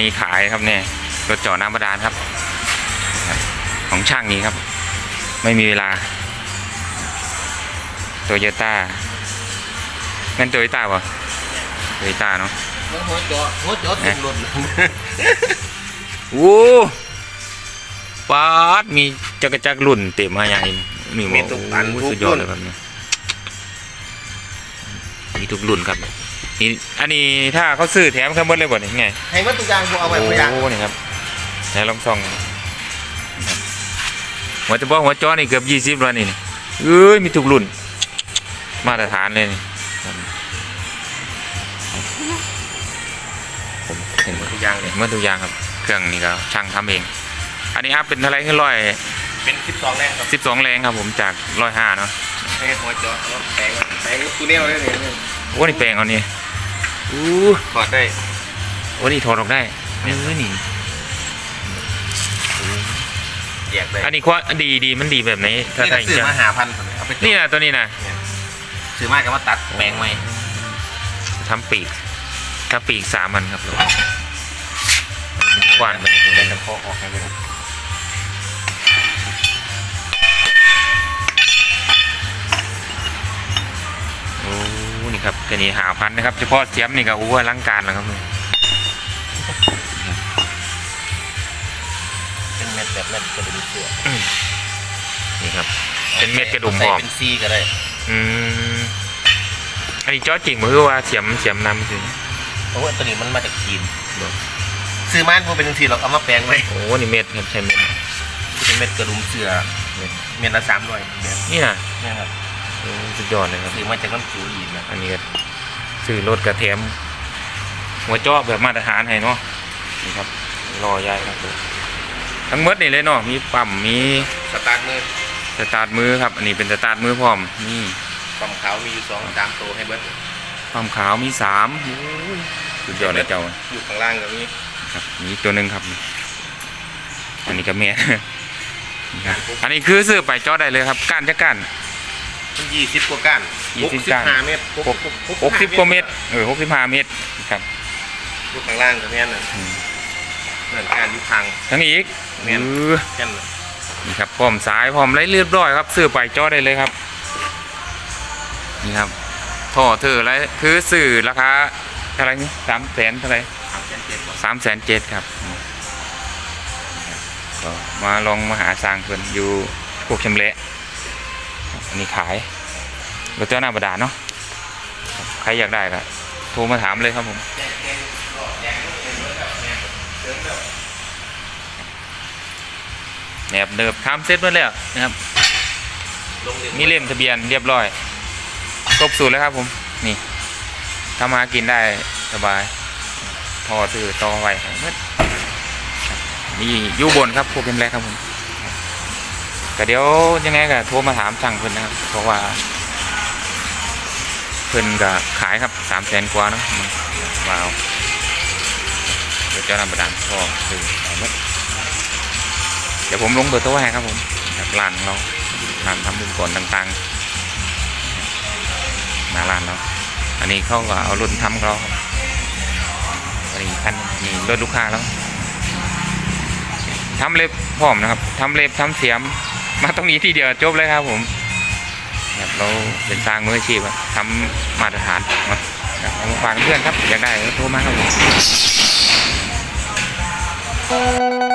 เนี่ยรถเจาะน้ำบาดาลครับครับ ของช่างนี้ครับ ไม่มีเวลาโตโยต้านั่นโตโยต้าป่ะโตโยต้าเนาะมันหัวจอหัวจอตุ่มรถโอ้ปาดมีจักรจักรรุ่นเต็มมาอย่างนี้มีหมดโอ้สุดยอดเลยครับเนี่ยมีทุกรุ่นครับ นี่อันนี้ถ้าเขาซื้อแถมเขาหมดเลยบ่เนี่ยไงให้มันตุกอย่างกูเอาไว้ตัวอย่างโอ้นี่ครับไหนลองส่องนะครับหัวจะบอกหัวจอนี่เกือบยี่สิบแล้วนี่นี่เอ้ยมีทุกรุ่น มาตรฐานเลยนี่ครับผมเห็นหมดทุกอย่างเลยเมื่อทุกอย่างครับเครื่องนี่ก็ช่างทำเอง อันนี้อัพเป็นเท่าไหรขึ้นร้อยเป็นสิบสองแรงครับสิบสองแรงครับผมจากร้อยห้าเนาะให้หัวจอเอาแปลงไว้แปลงกูแนวเลยเนี่ยโอ้นี่แปลงเอานี่ อู้ถอดได้โอ้นี่ถอดออกได้เออนี่แยกได้อันนี้ควาดีดีมันดีแบบไหนถ้านี่ถ้าก็ซื้อจะมาหาพันคนเอาไปจอดนี่นะตัวนี้นะซื้อมาก็มาตัดแปลงใหม่ทำปีกถ้าปีกสามมันครับกว้านไปนี่ตัวแต่นี้ จะคอออกให้เลย นี่ครับตัวนี้หาพันนะครับเฉพาะเสียมนี่ก็โอ้อลังการแล้วครับนี่เป็นเม็ดแบบเม็ดกระดุมเสือนี่ครับ เป็นเม็ดกระดุมหอมใส่เป็นซีก็ได้อืมอันนี้จอจริงมือว่าเสียมเสียมนำคือเพราะว่าตัวนี้มันมาจากจีนซื้อมาพวกเป็นทีเราเอามาแปลงไว้โอ้นี่เม็ดครับใช่เม็ดเป็นเม็ดกระดุมเสือเม็ดละสามร้อยเม็ดนี่นะนี่ครับโอ้สุดยอดเลยครับซื้อมาจากน้ำจิ๋วอีกนะอันนี้ก็ ซื้อรถกระเทียมหัวเจาะแบบมาตรฐานให้เนาะนี่ครับรอใหญ่ครับทั้งหมดนี่เลยเนาะมีปั๊มมีสตาร์ทมือสตาร์ทมือครับ อันนี้เป็นสตาร์ทมือพร้อมนี่ปั๊มขาวมีอยู่สองตามตัวให้เบิร์ดปั๊มขาวมีสามโอ้ยสุดยอดเลยเจ้าอยู่ข้างล่างก็มีครับมีอีกตัวหนึ่งครับ อันนี้ก็แม่นี่ครับอันนี้คือซื้อไปเจาะได้เลยครับก้านจะก้านมันยี่สิบกว่าก้าน ยี่สิบก้านห้าเมตรหกหกสิบกว่าเมตรเออหกสิบห้าเมตรครับอยู่ข้างล่างก็แม่นน่ะอืมเหมือนการอยู่ทาง ทั้งนี้อีกแม่นเออแค่นั้นน่ะนี่ครับพร้อมสายพร้อมไรเรียบร้อยครับซื้อไปเจาะได้เลยครับนี่ครับท่อเธออะไรคือซื้อราคาเท่าไหรนี่สามแสนเท่าไหรทางเส้นเจ็ดกว่าสามแสนเจ็ดครับก็มาลองมาหาสร้างเพิ่นอยู่พวกชำเละ อันนี้ขาย รถเจ้าหน้าบดาเนาะใครอยากได้ก็โทรมาถามเลยครับผมแนบเนิบทำเสร็จหมดแล้วนะครับมีเล่มทะเบียนเรียบร้อยครบสูตรแล้วครับผมนี่ทำมากินได้สบายพอซื้อต่อไว้ให้หมดนี่ยู่บนครับพวกเกมแรกครับผมแต่เดี๋ยวยังไงก็โทรมาถามสั่งเพิ่นนะครับ เพราะว่า เพิ่นก็ขายครับสามแสนกว่าเนาะว้าวเดี๋ยวเจ้านำประดานพอซื้อเอาหมเดี๋ยวผมลงเบอร์โทรให้ครับผมจากร้านเราร้านทำบุญก่อนต่างๆหน้าร้านเนาอันนี้เขาก็เอารถทำเขาอันนี้คันนี่รถลูกค้าแล้วทำเล็บพร้อมนะครับทำเล็บทำเสียม มาตรงนี้ทีเดียวจบเลยครับผม ครับเราเป็นสร้างมืออาชีพทำมาตรฐานนะครับเอามาฝากเพื่อนครับอยากได้ก็โทรมาครับผม